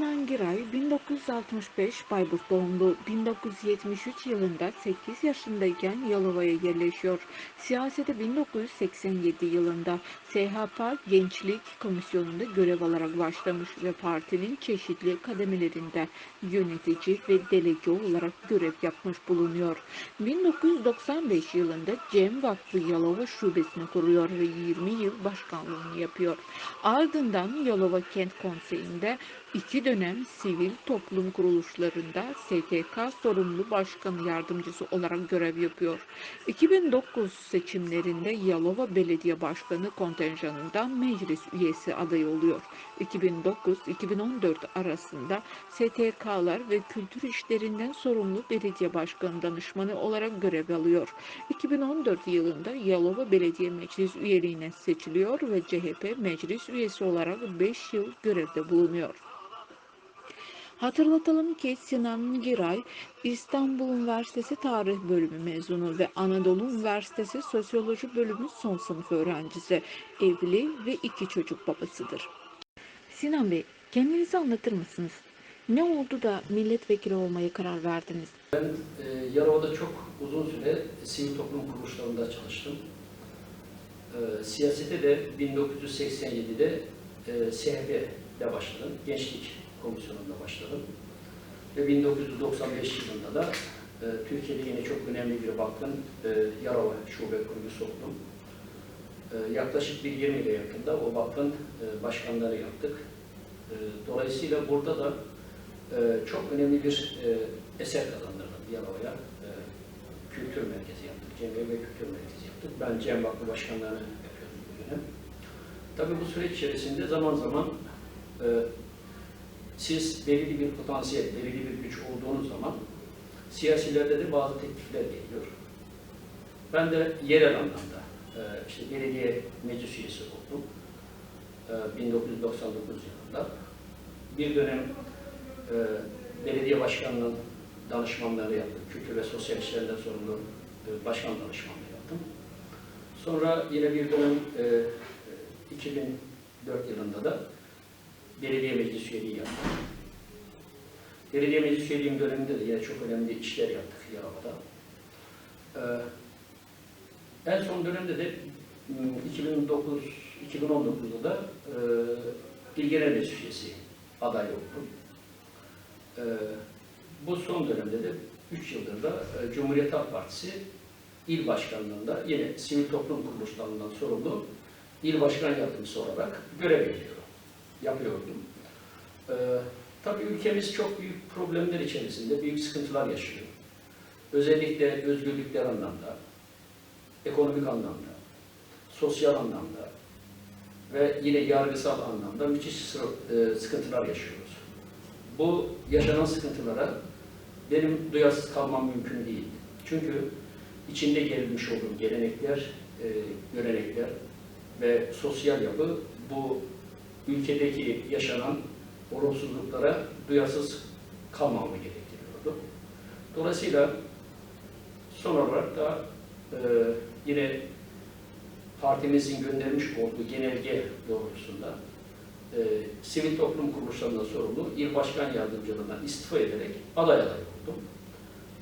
Sinan Giray 1965 Bayburt doğumlu 1973 yılında 8 yaşındayken Yalova'ya yerleşiyor. Siyasete 1987 yılında SHP Gençlik Komisyonu'nda görev alarak başlamış ve partinin çeşitli kademelerinde yönetici ve delege olarak görev yapmış bulunuyor. 1995 yılında Cem Vakfı Yalova Şubesini kuruyor ve 20 yıl başkanlığını yapıyor. Ardından Yalova Kent Konseyi'nde iki dönem sivil toplum kuruluşlarında STK sorumlu başkan yardımcısı olarak görev yapıyor. 2009 seçimlerinde Yalova Belediye Başkanı kontenjanından meclis üyesi adayı oluyor. 2009-2014 arasında STK'lar ve kültür işlerinden sorumlu belediye başkanı danışmanı olarak görev alıyor. 2014 yılında Yalova Belediye Meclis üyeliğine seçiliyor ve CHP meclis üyesi olarak 5 yıl görevde bulunuyor. Hatırlatalım ki Sinan Giray İstanbul Üniversitesi Tarih Bölümü mezunu ve Anadolu Üniversitesi Sosyoloji Bölümü son sınıf öğrencisi. Evli ve iki çocuk babasıdır. Sinan Bey, kendinizi anlatır mısınız? Ne oldu da milletvekili olmaya karar verdiniz? Ben e, Yalova'da çok uzun süre sivil toplum kuruluşlarında çalıştım. E, siyasete de 1987'de e, SHP'de başladım. Gençlik Komisyonu'nda başladım. Ve 1995 yılında da e, Türkiye'de yine çok önemli bir vakfın e, Yarova Şube kurucusu oldum. E, yaklaşık bir 20 yıla yakında o vakfın e, başkanları yaptık. E, dolayısıyla burada da e, çok önemli bir e, eser kazandırdım Yalova'ya. E, kültür merkezi yaptık. Cemil ve Kültür Merkezi yaptık. Ben Cem Vakfı Başkanlığı'nı yapıyordum bu dönem. Tabii bu süreç içerisinde zaman zaman e, siz belirli bir potansiyel, belirli bir güç olduğunuz zaman siyasilerde de bazı teklifler geliyor. Ben de yerel anlamda e, işte belediye meclis üyesi oldum. E, 1999 yılında. Bir dönem e, belediye başkanının danışmanlığı yaptım. Kültür ve sosyal işlerden sorumlu e, başkan danışmanlığı yaptım. Sonra yine bir dönem e, 2004 yılında da belediye meclis üyeliği yaptım. Belediye meclis üyeliğim döneminde de yine çok önemli işler yaptık Yalova'da. E, en son dönemde de m, 2009 2019'da da e, İl Genel Meclis üyesi aday oldum. Ee, bu son dönemde de 3 yıldır da e, Cumhuriyet Halk Partisi il başkanlığında yine sivil toplum kuruluşlarından sorumlu il başkan yardımcısı olarak görev yapıyorum. Yapıyordum. Ee, tabii ülkemiz çok büyük problemler içerisinde, büyük sıkıntılar yaşıyor. Özellikle özgürlükler anlamda, ekonomik anlamda, sosyal anlamda ve yine yargısal anlamda müthiş e, sıkıntılar yaşıyoruz. Bu yaşanan sıkıntılara benim duyarsız kalmam mümkün değil. Çünkü içinde gelmiş olduğum gelenekler, e, görenekler ve sosyal yapı bu ülkedeki yaşanan olumsuzluklara duyarsız kalmamı gerektiriyordu. Dolayısıyla son olarak da e, yine partimizin göndermiş olduğu genelge doğrultusunda e, sivil toplum kuruluşlarından sorumlu il başkan yardımcılığından istifa ederek aday aday oldum.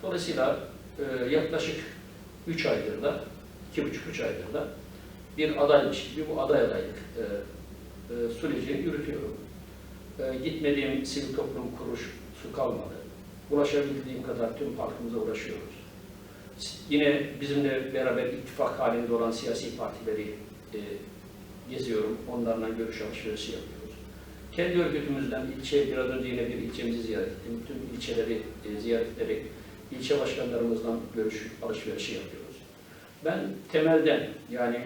Dolayısıyla e, yaklaşık 3 aydır da, 2,5-3 aydır da bir adaymış gibi bu aday adaylık e, e, sürecini yürütüyorum. E, gitmediğim sivil toplum kuruluşu kalmadı. Ulaşabildiğim kadar tüm halkımıza ulaşıyoruz. Yine bizimle beraber ittifak halinde olan siyasi partileri e, geziyorum. Onlarla görüş alışverişi yapıyoruz. Kendi örgütümüzden ilçe, biraz önce yine bir ilçemizi ziyaret ettim. Tüm ilçeleri e, ziyaret ederek ilçe başkanlarımızdan görüş alışverişi yapıyoruz. Ben temelden yani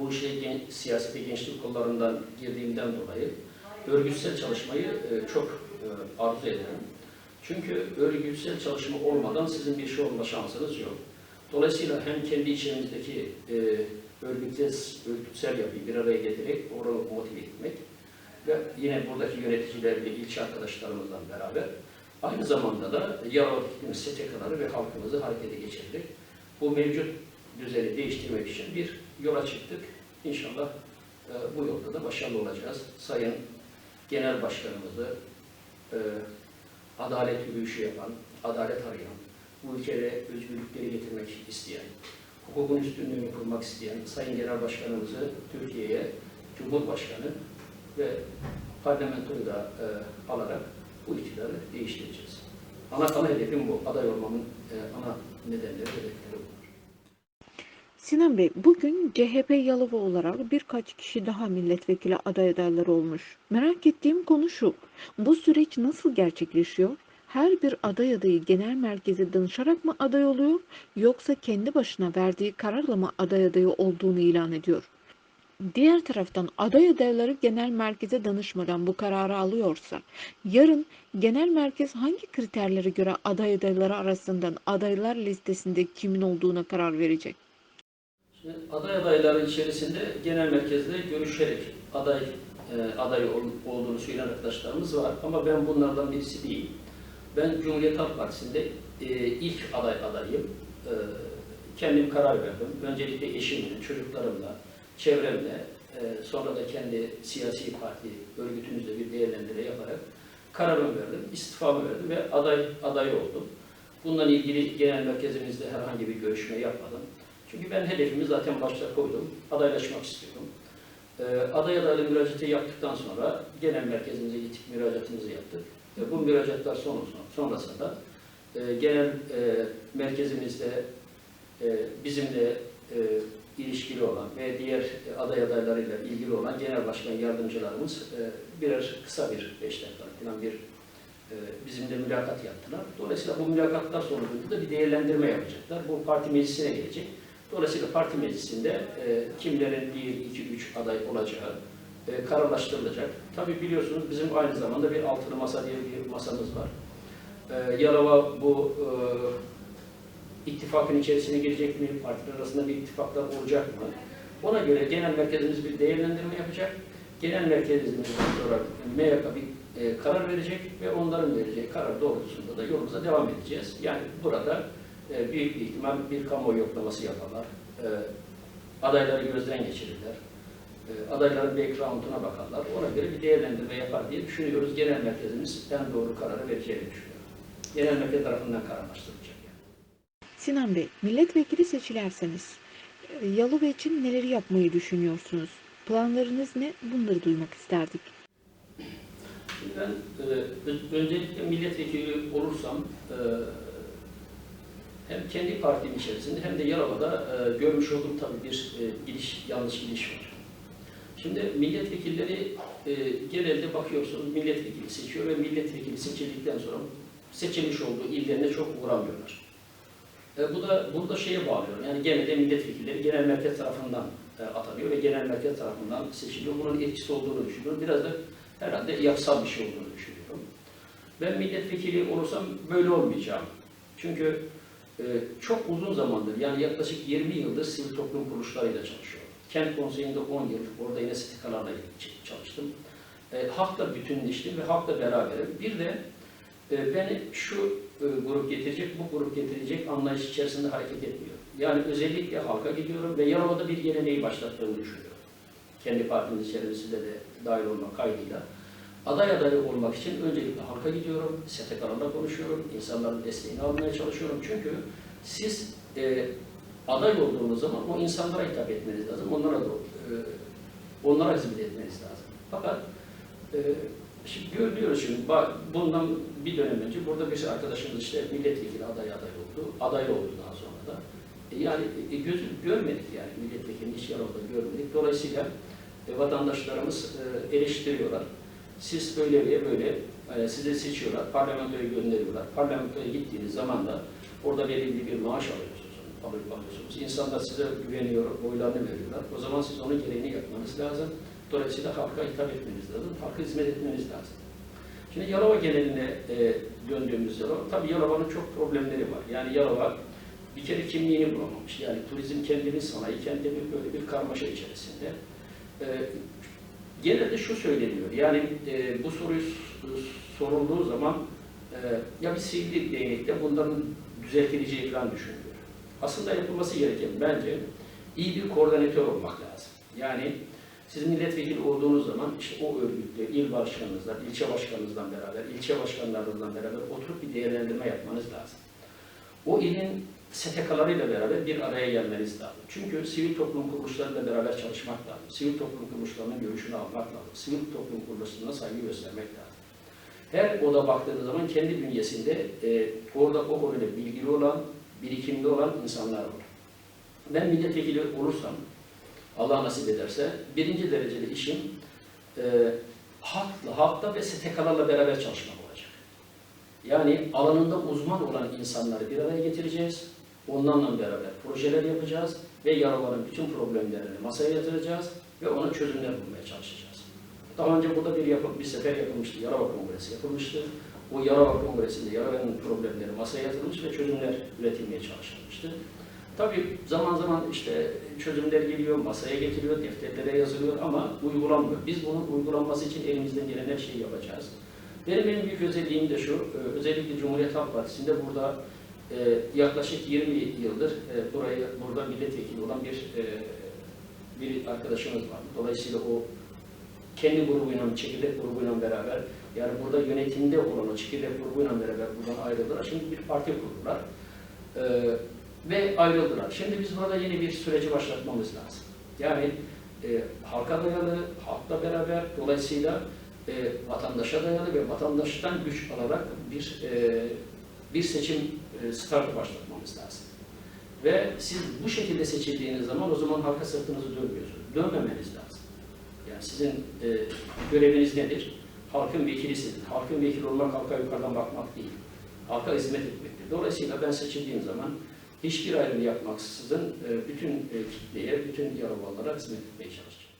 bu işe gen, siyasete gençlik kollarından girdiğimden dolayı örgütsel çalışmayı e, çok e, arzu ederim. Çünkü örgütsel çalışma olmadan sizin bir şey olma şansınız yok. Dolayısıyla hem kendi içimizdeki e, örgütsel, örgütsel yapıyı bir araya getirerek onu motive etmek ve yine buradaki yöneticilerle, ilçe arkadaşlarımızla beraber aynı zamanda da Yalova'daki STK'ları ve halkımızı harekete geçirerek bu mevcut düzeni değiştirmek için bir yola çıktık. İnşallah e, bu yolda da başarılı olacağız. Sayın Genel Başkanımızı, e, adalet yürüyüşü yapan, adalet arayan, bu ülkede özgürlükleri getirmek isteyen, hukukun üstünlüğünü kurmak isteyen Sayın Genel Başkanımızı Türkiye'ye Cumhurbaşkanı ve parlamentoyu da e, alarak bu iktidarı değiştireceğiz. Ana, ana hedefim bu. Aday olmamın e, ana nedenleri, bunlar. Sinan Bey, bugün CHP Yalova olarak birkaç kişi daha milletvekili aday adayları olmuş. Merak ettiğim konu şu. Bu süreç nasıl gerçekleşiyor? Her bir aday adayı genel merkeze danışarak mı aday oluyor yoksa kendi başına verdiği kararla mı aday adayı olduğunu ilan ediyor? Diğer taraftan aday adayları genel merkeze danışmadan bu kararı alıyorsa, yarın genel merkez hangi kriterlere göre aday adayları arasından adaylar listesinde kimin olduğuna karar verecek? Aday adayları içerisinde genel merkezde görüşerek aday e, aday ol- olduğunu söyleyen arkadaşlarımız var ama ben bunlardan birisi değil. Ben Cumhuriyet Halk Partisi'nde e, ilk aday adayım. E, kendim karar verdim. Öncelikle eşimle, çocuklarımla, çevremle, e, sonra da kendi siyasi parti örgütümüzle bir değerlendirme yaparak kararımı verdim, istifamı verdim ve aday aday oldum. Bununla ilgili genel merkezimizde herhangi bir görüşme yapmadım. Çünkü ben hedefimi zaten başta koydum. Adaylaşmak istiyorum. Ee, aday adaylı müracaatı yaptıktan sonra genel merkezimize gittik, müracaatımızı yaptık. E, bu müracaatlar son- sonrasında e, genel e, merkezimizde e, bizimle e, ilişkili olan ve diğer e, aday adaylarıyla ilgili olan genel başkan yardımcılarımız e, birer kısa bir beş dakikalık falan bir e, bizimle mülakat yaptılar. Dolayısıyla bu mülakatlar sonucunda da bir değerlendirme yapacaklar. Bu parti meclisine gelecek. Dolayısıyla parti meclisinde e, kimlerin 1, 2, 3 aday olacağı e, kararlaştırılacak. Tabii biliyorsunuz bizim aynı zamanda bir altılı masa diye bir masamız var. E, Yalova bu e, ittifakın içerisine girecek mi? Partiler arasında bir ittifaklar olacak mı? Ona göre genel merkezimiz bir değerlendirme yapacak. Genel merkezimizden sonra MYK bir e, karar verecek ve onların vereceği karar doğrultusunda da yolumuza devam edeceğiz. Yani burada e, büyük bir ihtimal bir kamuoyu yoklaması yaparlar. E, adayları gözden geçirirler. E, adayların background'una bakarlar. Ona göre bir değerlendirme yapar diye düşünüyoruz. Genel merkezimiz en doğru kararı vereceğini düşünüyorum. Genel merkez tarafından kararlaştırılacak. Yani. Sinan Bey, milletvekili seçilerseniz e, Yalova için neleri yapmayı düşünüyorsunuz? Planlarınız ne? Bunları duymak isterdik. Şimdi ben e, öncelikle milletvekili olursam e, hem kendi partim içerisinde hem de Yalova'da e, görmüş olduğum tabii bir e, gidiş, yanlış gidiş var. Şimdi milletvekilleri e, genelde bakıyorsunuz milletvekili seçiyor ve milletvekili seçildikten sonra seçilmiş olduğu illerine çok uğramıyorlar. E, bu da burada şeye bağlıyorum. Yani genelde milletvekilleri genel merkez tarafından e, atanıyor ve genel merkez tarafından seçiliyor. Bunun etkisi olduğunu düşünüyorum. Biraz da herhalde yapsal bir şey olduğunu düşünüyorum. Ben milletvekili olursam böyle olmayacağım. Çünkü çok uzun zamandır yani yaklaşık 20 yıldır sivil toplum kuruluşlarıyla çalışıyorum. Kent konseyinde 10 yıl orada yine sitikalarla çalıştım. E, halkla bütünleştim ve halkla beraberim. Bir de e, beni şu e, grup getirecek, bu grup getirecek anlayış içerisinde hareket etmiyor. Yani özellikle halka gidiyorum ve Yalova'da bir geleneği başlattığımı düşünüyorum. Kendi partimin içerisinde de dahil olmak kaydıyla. Aday adayı olmak için öncelikle halka gidiyorum, STK'larla konuşuyorum, insanların desteğini almaya çalışıyorum. Çünkü siz e, aday olduğunuz zaman o insanlara hitap etmeniz lazım, onlara da, e, onlara hizmet etmeniz lazım. Fakat e, şimdi görüyoruz şimdi, bak, bundan bir dönem önce burada bir arkadaşımız işte milletvekili aday aday oldu, aday oldu daha sonra da. E, yani e, gözü görmedik yani milletvekilini hiç Yalova'da görmedik. Dolayısıyla e, vatandaşlarımız e, eleştiriyorlar. Siz böyle ve böyle e, sizi seçiyorlar, parlamentoya gönderiyorlar. Parlamentoya gittiğiniz zaman da orada belirli bir maaş alıyorsunuz, alıyorsunuz. İnsanlar size güveniyor, oylarını veriyorlar. O zaman siz onun gereğini yapmanız lazım. Dolayısıyla halka hitap etmeniz lazım, halka hizmet etmeniz lazım. Şimdi Yalova geneline e, döndüğümüz Yalova, tabii Yalova'nın çok problemleri var. Yani Yalova bir kere kimliğini bulamamış. Yani turizm kendini sanayi kendini böyle bir karmaşa içerisinde. E, genelde şu söyleniyor, yani e, bu soruyu sorulduğu zaman e, ya bir sivri değnekte bunların düzeltileceği falan düşünülüyor. Aslında yapılması gereken bence iyi bir koordinatör olmak lazım. Yani Siz milletvekili olduğunuz zaman işte o örgütle, il başkanınızla, ilçe başkanınızla beraber, ilçe başkanlarınızla beraber oturup bir değerlendirme yapmanız lazım. O ilin STK'larıyla beraber bir araya gelmeniz lazım. Çünkü sivil toplum kuruluşlarıyla beraber çalışmak lazım. Sivil toplum kuruluşlarının görüşünü almak lazım. Sivil toplum kuruluşlarına saygı göstermek lazım. Her oda baktığınız zaman kendi bünyesinde e, orada o konuyla bilgili olan, birikimli olan insanlar var. Ben milletvekili olursam, Allah nasip ederse, birinci dereceli işim e, halkla, halkta ve STK'larla beraber çalışmak olacak. Yani alanında uzman olan insanları bir araya getireceğiz. Onlarla beraber projeler yapacağız ve Yalova'nın bütün problemlerini masaya yatıracağız ve ona çözümler bulmaya çalışacağız. Daha önce burada bir, yapı, bir sefer yapılmıştı, Yarova Kongresi yapılmıştı. O Yarova Kongresi'nde Yalova'nın problemleri masaya yatırılmış ve çözümler üretilmeye çalışılmıştı. Tabii zaman zaman işte çözümler geliyor, masaya getiriyor, defterlere yazılıyor ama uygulanmıyor. Biz bunun uygulanması için elimizden gelen her şeyi yapacağız. Benim en büyük özelliğim de şu, e, özellikle Cumhuriyet Halk Partisi'nde burada e, yaklaşık 20 yıldır e, burayı burada milletvekili olan bir e, bir arkadaşımız var. Dolayısıyla o kendi grubuyla, çekirdek grubuyla beraber yani burada yönetimde olan o çekirdek grubuyla beraber buradan ayrıldılar. Şimdi bir parti kurdular. E, ve ayrıldılar. Şimdi biz burada yeni bir süreci başlatmamız lazım. Yani e, halka dayalı, halkla beraber dolayısıyla e, vatandaşa dayalı ve vatandaştan güç alarak bir e, bir seçim e, startı başlatmamız lazım. Ve siz bu şekilde seçildiğiniz zaman o zaman halka sırtınızı dönmüyorsunuz. Dönmemeniz lazım. Yani sizin e, göreviniz nedir? Halkın vekilisiniz. Halkın vekili olmak halka yukarıdan bakmak değil. Halka hizmet etmektir. Dolayısıyla ben seçildiğim zaman hiçbir ayrım yapmaksızın e, bütün e, kitleye, bütün Yaralılara hizmet etmeye çalışacağım.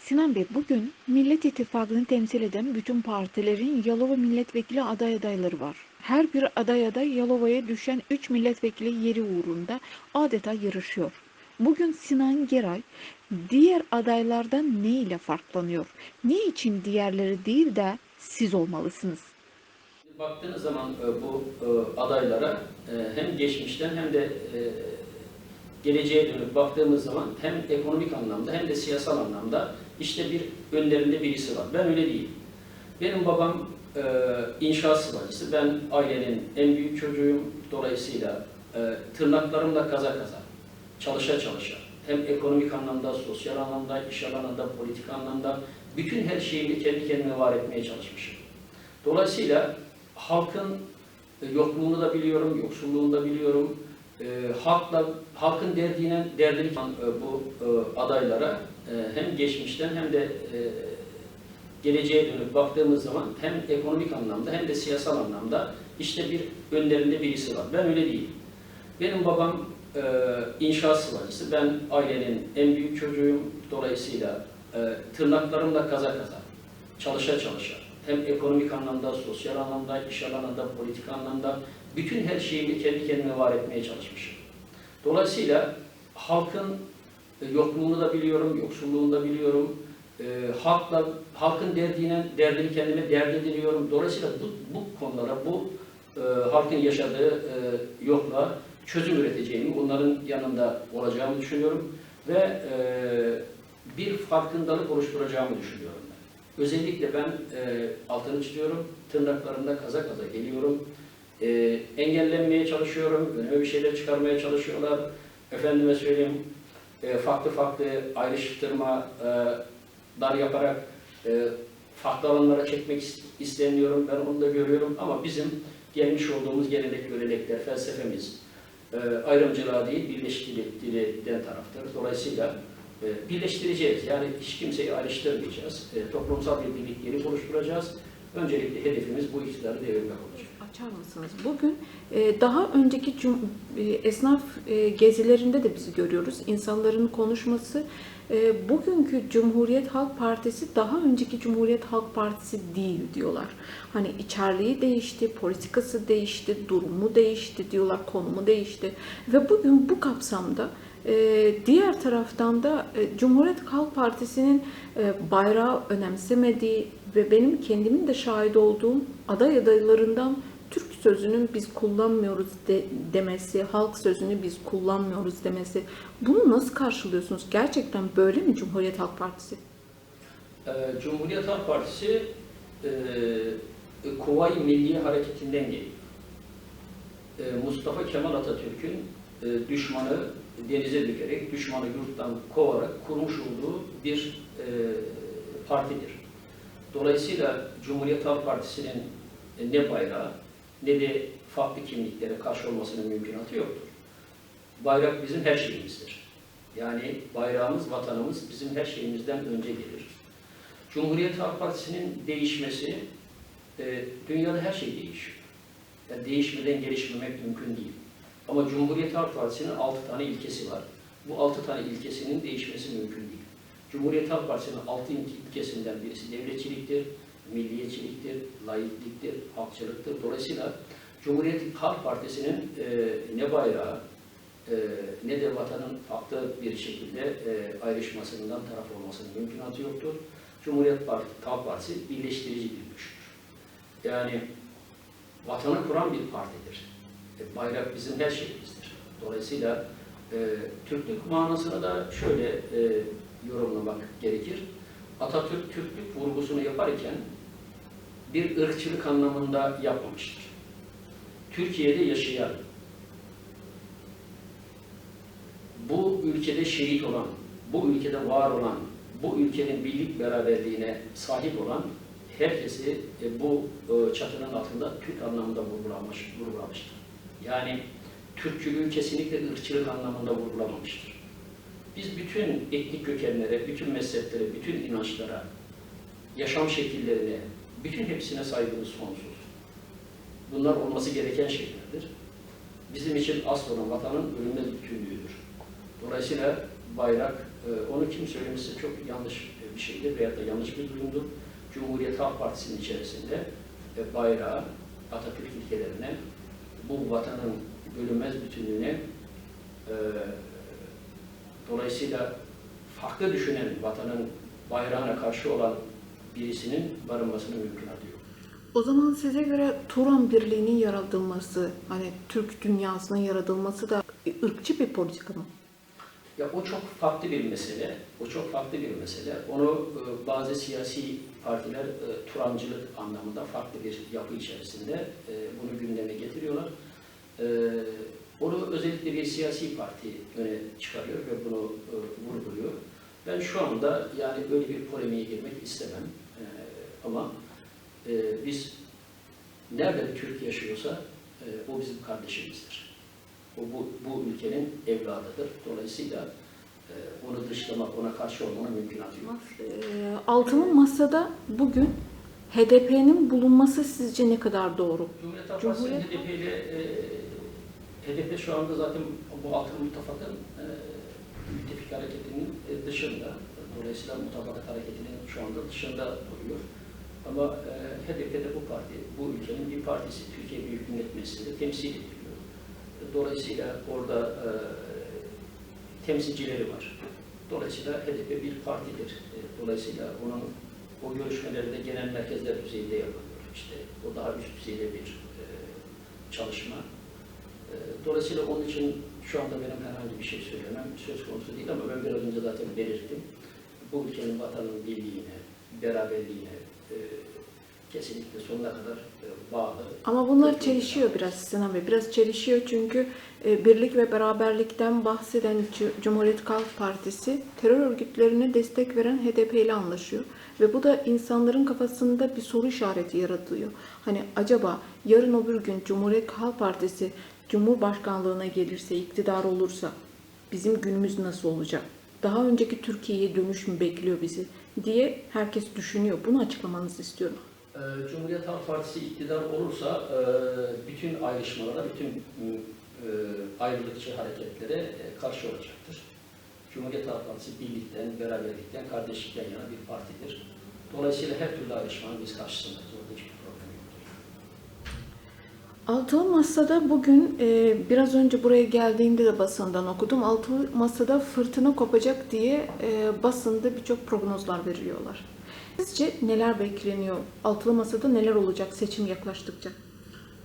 Sinan Bey bugün Millet İttifakı'nı temsil eden bütün partilerin Yalova milletvekili aday adayları var. Her bir aday aday Yalova'ya düşen 3 milletvekili yeri uğrunda adeta yarışıyor. Bugün Sinan Geray diğer adaylardan ne ile farklanıyor? Ne için diğerleri değil de siz olmalısınız? Baktığınız zaman e, bu e, adaylara e, hem geçmişten hem de geleceğe dönüp baktığımız zaman hem ekonomik anlamda hem de siyasal anlamda işte bir önlerinde birisi var. Ben öyle değilim. Benim babam e, inşaat sıvacısı. Ben ailenin en büyük çocuğuyum. Dolayısıyla e, tırnaklarımla kaza kaza, çalışa çalışa hem ekonomik anlamda, sosyal anlamda, iş alanında, politik anlamda bütün her şeyi kendi kendime var etmeye çalışmışım. Dolayısıyla halkın e, yokluğunu da biliyorum, yoksulluğunu da biliyorum. E, halkla, halkın derdine, derdini e, bu e, adaylara e, hem geçmişten hem de e, geleceğe dönüp baktığımız zaman hem ekonomik anlamda hem de siyasal anlamda işte bir önlerinde birisi var. Ben öyle değilim. Benim babam e, inşaat sıvacısı. Ben ailenin en büyük çocuğuyum. Dolayısıyla e, tırnaklarımla kaza kaza, çalışa çalışa hem ekonomik anlamda, sosyal anlamda, iş alanında, politik anlamda bütün her şeyi kendi kendime var etmeye çalışmışım. Dolayısıyla halkın e, yokluğunu da biliyorum, yoksulluğunu da biliyorum. E, halkla, halkın derdine, derdini kendime dert ediniyorum. Dolayısıyla bu, bu konulara, bu e, halkın yaşadığı e, yokla çözüm üreteceğimi, onların yanında olacağımı düşünüyorum ve e, bir farkındalık oluşturacağımı düşünüyorum. Ben. Özellikle ben e, altını çiziyorum, tırnaklarımda kaza kaza geliyorum. E, engellenmeye çalışıyorum, önüme bir şeyler çıkarmaya çalışıyorlar. Efendime söyleyeyim, e, farklı farklı ayrıştırma e, dar yaparak e, farklı alanlara çekmek is- isteniyorum. Ben onu da görüyorum ama bizim gelmiş olduğumuz gelenek, görenekler, felsefemiz e, ayrımcılığa değil, birleştiriden taraftır. Dolayısıyla e, birleştireceğiz. Yani hiç kimseyi ayrıştırmayacağız. E, toplumsal bir birliktelik oluşturacağız. Öncelikle hedefimiz bu iktidarı devirmek olacak. Açar mısınız? Bugün e, daha önceki e, esnaf e, gezilerinde de bizi görüyoruz. İnsanların konuşması. Bugünkü Cumhuriyet Halk Partisi daha önceki Cumhuriyet Halk Partisi değil diyorlar. Hani içerliği değişti, politikası değişti, durumu değişti diyorlar, konumu değişti. Ve bugün bu kapsamda diğer taraftan da Cumhuriyet Halk Partisi'nin bayrağı önemsemediği ve benim kendimin de şahit olduğum aday adaylarından sözünün biz kullanmıyoruz de- demesi, halk sözünü biz kullanmıyoruz demesi. Bunu nasıl karşılıyorsunuz? Gerçekten böyle mi Cumhuriyet Halk Partisi? Ee, Cumhuriyet Halk Partisi e, Kuvayi Milliye Hareketi'nden geliyor. E, Mustafa Kemal Atatürk'ün e, düşmanı denize dökerek, düşmanı yurttan kovarak kurmuş olduğu bir e, partidir. Dolayısıyla Cumhuriyet Halk Partisi'nin ne bayrağı ne de farklı kimliklere karşı olmasının mümkünatı yoktur. Bayrak bizim her şeyimizdir. Yani bayrağımız, vatanımız bizim her şeyimizden önce gelir. Cumhuriyet Halk Partisi'nin değişmesi, e, dünyada her şey değişiyor. Yani değişmeden gelişmemek mümkün değil. Ama Cumhuriyet Halk Partisi'nin altı tane ilkesi var. Bu altı tane ilkesinin değişmesi mümkün değil. Cumhuriyet Halk Partisi'nin altı il- ilkesinden birisi devletçiliktir, milliyetçiliktir, laikliktir, halkçılıktır. Dolayısıyla Cumhuriyet Halk Partisi'nin e, ne bayrağı, e, ne de vatanın farklı bir şekilde e, ayrışmasından taraf olmasının mümkünatı yoktur. Cumhuriyet Parti, Halk Partisi birleştirici bir güçtür. Yani vatanı kuran bir partidir. E, bayrak bizim her şeyimizdir. Dolayısıyla e, Türklük manasını da şöyle e, yorumlamak gerekir. Atatürk Türklük vurgusunu yaparken bir ırkçılık anlamında yapmamıştır. Türkiye'de yaşayan, bu ülkede şehit olan, bu ülkede var olan, bu ülkenin birlik beraberliğine sahip olan herkesi e, bu e, çatının altında Türk anlamında vurgulamış, vurgulamıştır. Yani Türkçülüğü kesinlikle ırkçılık anlamında vurgulamamıştır. Biz bütün etnik kökenlere, bütün mezheplere, bütün inançlara, yaşam şekillerine, bütün hepsine saygımız sonsuz. Bunlar olması gereken şeylerdir. Bizim için asıl olan vatanın ölünmez bütünlüğüdür. Dolayısıyla bayrak, e, onu kim söylemesi çok yanlış bir şeydir veyahut da yanlış bir duyumdur. Cumhuriyet Halk Partisi'nin içerisinde e, bayrağı, Atatürk ilkelerine, bu vatanın bölünmez bütünlüğüne e, dolayısıyla farklı düşünen vatanın bayrağına karşı olan birisinin barınmasının mümkünatı yok. O zaman size göre Turan Birliği'nin yaratılması, hani Türk dünyasının yaratılması da ırkçı bir politika mı? Ya o çok farklı bir mesele. O çok farklı bir mesele. Onu e, bazı siyasi partiler e, Turancılık anlamında farklı bir yapı içerisinde e, bunu gündeme getiriyorlar. E, onu özellikle bir siyasi parti öne çıkarıyor ve bunu e, vurguluyor. Ben şu anda yani öyle bir polemiğe girmek istemem. E, ama e, biz nerede bir Türk yaşıyorsa e, o bizim kardeşimizdir. O bu, bu ülkenin evladıdır. Dolayısıyla e, onu dışlamak, ona karşı olmanın mümkünatı yok. Ee, Altılı Masa'da bugün HDP'nin bulunması sizce ne kadar doğru? Cumhuriyet Halk Partisi Cumhuriyet- HDP ile e, HDP şu anda zaten bu altılı muttafakın e, müttefik hareketinin e, dışında. Dolayısıyla mutabakat hareketinin şu anda dışında duruyor. Ama e, HDP de bu parti, bu ülkenin bir partisi. Türkiye Büyük Millet Meclisi'nde temsil ediliyor. Dolayısıyla orada e, temsilcileri var. Dolayısıyla HDP bir partidir. E, Dolayısıyla onun o görüşmeleri de genel merkezler düzeyinde yapılıyor. İşte o daha üst düzeyde bir e, çalışma. E, dolayısıyla onun için şu anda benim herhangi bir şey söylemem söz konusu değil ama ben biraz önce zaten belirttim. Bu ülkenin vatanın birliğine, beraberliğine e, kesinlikle sonuna kadar e, bağlı. Ama bunlar çelişiyor biraz Sinan Bey. Biraz çelişiyor çünkü e, birlik ve beraberlikten bahseden Cumhuriyet Halk Partisi terör örgütlerine destek veren HDP ile anlaşıyor. Ve bu da insanların kafasında bir soru işareti yaratıyor. Hani acaba yarın öbür gün Cumhuriyet Halk Partisi Cumhurbaşkanlığına gelirse, iktidar olursa bizim günümüz nasıl olacak? Daha önceki Türkiye'ye dönüş mü bekliyor bizi diye herkes düşünüyor. Bunu açıklamanızı istiyorum. Ee, Cumhuriyet Halk Partisi iktidar olursa e, bütün ayrışmalara, bütün e, ayrılıkçı hareketlere e, karşı olacaktır. Cumhuriyet Halk Partisi birlikten, beraberlikten, kardeşlikten yana bir partidir. Dolayısıyla her türlü ayrışmanın biz karşısındayız. Orada. Altılı Masa'da bugün e, biraz önce buraya geldiğimde de basından okudum. Altılı Masa'da fırtına kopacak diye e, basında birçok prognozlar veriyorlar. Sizce neler bekleniyor? Altılı Masa'da neler olacak seçim yaklaştıkça?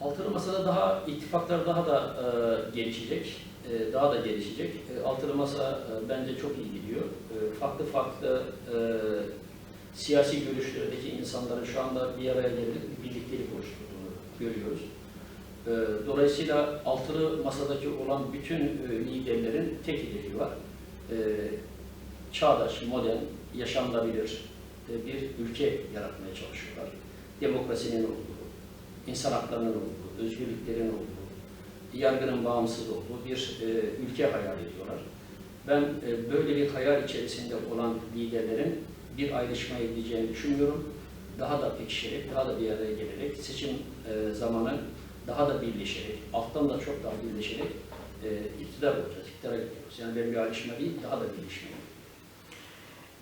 Altılı Masa'da daha ittifaklar daha da e, gelişecek, e, daha da gelişecek. E, Altılı Masa e, bence çok iyi gidiyor. E, farklı farklı e, siyasi görüşlerdeki insanların şu anda bir araya gelip bir birliktelik oluşturduğunu görüyoruz. E, dolayısıyla Altılı Masa'daki olan bütün e, liderlerin tek hedefi var. E, çağdaş, modern, yaşanılabilir e, bir ülke yaratmaya çalışıyorlar. Demokrasinin olduğu, insan haklarının olduğu, özgürlüklerin olduğu, yargının bağımsız olduğu bir e, ülke hayal ediyorlar. Ben böyle bir hayal içerisinde olan liderlerin bir ayrışmaya gideceğini düşünmüyorum. Daha da pekişerek, daha da bir araya gelerek, seçim e, zamanı daha da birleşerek, alttan da çok daha birleşerek e, iktidar olacağız, iktidara gidiyoruz. Yani benim bir ayrışma değil, daha da birleşme.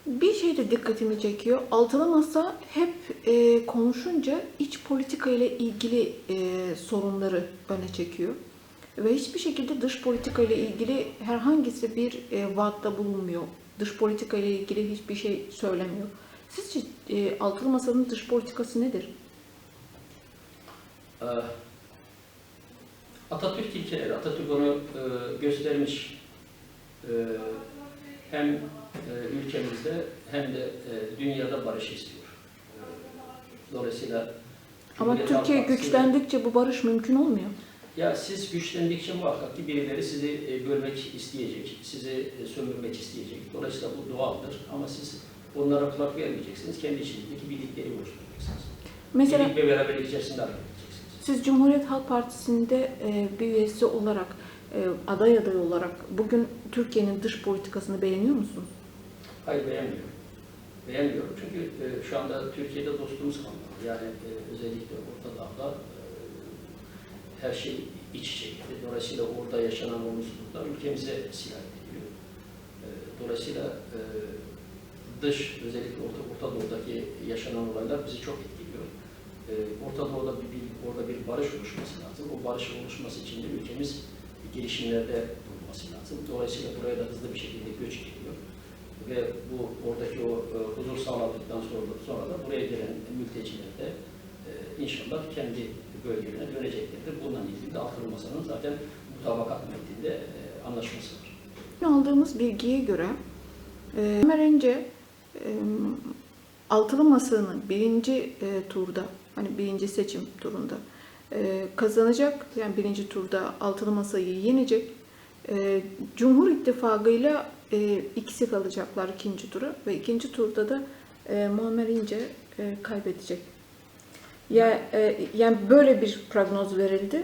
Bir şey de dikkatimi çekiyor. Altılı Masa hep e, konuşunca iç politika ile ilgili e, sorunları öne çekiyor. Ve hiçbir şekilde dış politika ile ilgili herhangisi bir e, vaatte bulunmuyor. Dış politika ile ilgili hiçbir şey söylemiyor. Sizce e, Altılı Masa'nın dış politikası nedir? Ee, Atatürk ilkeleri, Atatürk onu e, göstermiş. E, hem e, ülkemizde hem de e, dünyada barış istiyor. E, Dolayısıyla Ama Cumhuriyet Halk Türkiye Partisi- güçlendikçe bu barış mümkün olmuyor. Ya siz güçlendikçe muhakkak ki birileri sizi e, görmek isteyecek, sizi e, sömürmek isteyecek. Dolayısıyla bu doğaldır ama siz onlara kulak vermeyeceksiniz. Kendi içinizdeki birlikleri oluşturacaksınız. Mesela Birlik ve beraberlik içerisinde hareket. Siz Cumhuriyet Halk Partisi'nde e, bir üyesi olarak, e, aday aday olarak bugün Türkiye'nin dış politikasını beğeniyor musunuz? Hayır beğenmiyorum. Beğenmiyorum çünkü e, şu anda Türkiye'de dostluğumuz kalmadı. Yani özellikle Orta Doğu'da e, her şey iç içe girdi. Dolayısıyla orada yaşanan olumsuzluklar ülkemize sirayet ediyor. E, dolayısıyla dış, özellikle Orta, Orta Doğu'daki yaşanan olaylar bizi çok etkiliyor. Orta Doğu'da bir, orada bir barış oluşması lazım. O barışın oluşması için de ülkemiz girişimlerde bulunması lazım. Dolayısıyla buraya da hızlı bir şekilde göç geliyor ve bu oradaki o e, huzur sağladıktan sonra, sonra da buraya gelen mülteciler de e, inşallah kendi bölgelerine döneceklerdir. Bununla ilgili de Altılı Masa'nın zaten mutabakat metninde e, anlaşması var. Aldığımız bilgiye göre e, Ömer İnce e, Altılı Masa'nın birinci e, turda, hani birinci seçim turunda e, kazanacak. Yani birinci turda Altılı Masa'yı yenecek. E, Cumhur İttifakı'yla e, ikisi kalacaklar ikinci tura ve ikinci turda da e, Muammer İnce e, kaybedecek. Ya, e, yani böyle bir prognoz verildi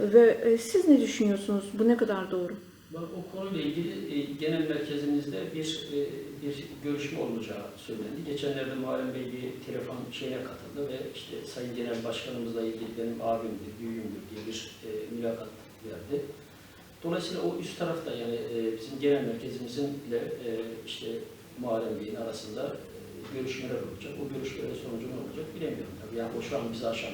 Evet. ve e, siz ne düşünüyorsunuz? Bu ne kadar doğru? O konuyla ilgili e, genel merkezimizde bir e, bir görüşme olacağı söylendi. Geçenlerde Muharrem Bey bir telefon şeyine katıldı ve işte Sayın Genel Başkanımızla ilgili benim abimdir, büyüğümdür diye bir e, mülakat verdi. Dolayısıyla o üst tarafta yani bizim genel merkezimizle e, işte Muharrem Bey'in arasında görüşmeler olacak. O görüşmelerin sonucu ne olacak bilemiyorum tabii. Yani o şu an bizi aşan.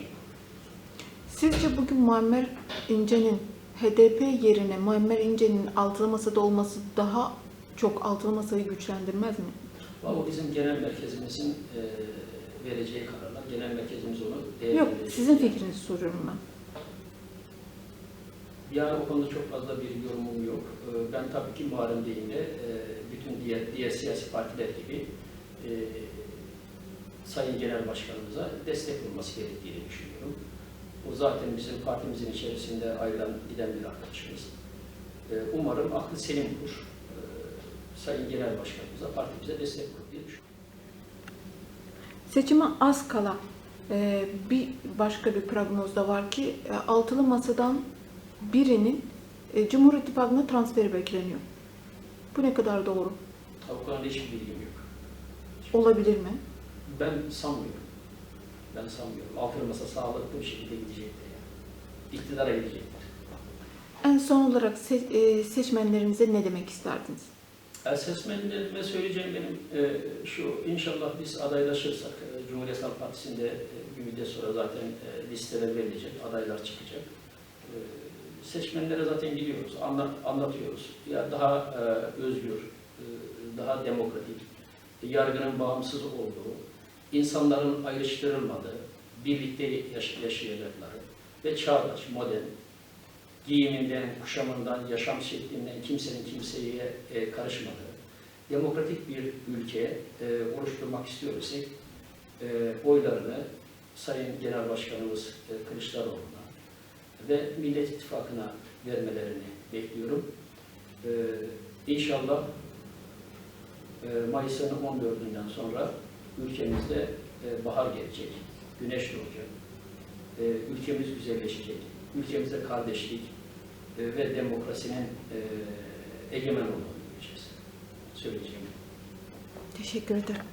Sizce bugün Muammer İnce'nin HDP yerine Muammer İnce'nin altılı masada olması daha çok altılı masayı güçlendirmez mi? Ama bizim genel merkezimizin e, vereceği kararlar. Genel merkezimiz onu Yok, sizin fikrinizi soruyorum ben. Yani o konuda çok fazla bir yorumum yok. Ee, Ben tabii ki Muharrem Bey'in de e, bütün diğer, diğer siyasi partiler gibi e, Sayın Genel Başkanımıza destek olması gerektiğini düşünüyorum. O zaten bizim partimizin içerisinde ayrılan giden bir arkadaşımız. E, Umarım aklı selim olur. E, Sayın Genel Başkanımıza, partimize destek olur diye düşünüyorum. Seçime az kala e, bir başka bir prognoz da var ki e, altılı masadan birinin e, Cumhur İttifakı'na transferi bekleniyor. Bu ne kadar doğru? Konuda hiçbir bilgim yok. Olabilir mi? Ben sanmıyorum. Ben sanmıyorum. Altılı Masa sağlıklı bir şekilde gidecektir. Yani. İktidara gidecektir. En son olarak se- e, seçmenlerinize ne demek isterdiniz? Seçmenlerime söyleyeceğim benim e, şu, inşallah biz adaylaşırsak, e, Cumhuriyet Halk Partisi'nde e, bir müddet sonra zaten e, listeler verilecek, adaylar çıkacak. E, seçmenlere zaten gidiyoruz, anla- anlatıyoruz. Ya daha e, özgür, e, daha demokratik, yargının bağımsız olduğu, insanların ayrıştırılmadığı, birlikte yaş- yaşayacakları, ve çağdaş, modern, giyiminden, kuşamından, yaşam şeklinden kimsenin kimseye e, karışmadığı, demokratik bir ülke e, oluşturmak istiyorsak e, oylarını Sayın Genel Başkanımız e, Kılıçdaroğlu'na ve Millet İttifakı'na vermelerini bekliyorum. E, inşallah e, Mayıs'ın 14'ünden sonra ülkemizde e, bahar gelecek, güneş doğacak, e, ülkemiz güzelleşecek, ülkemizde kardeşlik e, ve demokrasinin e, egemen olduğunu göreceğiz. Söyleyeceğim. Teşekkür ederim.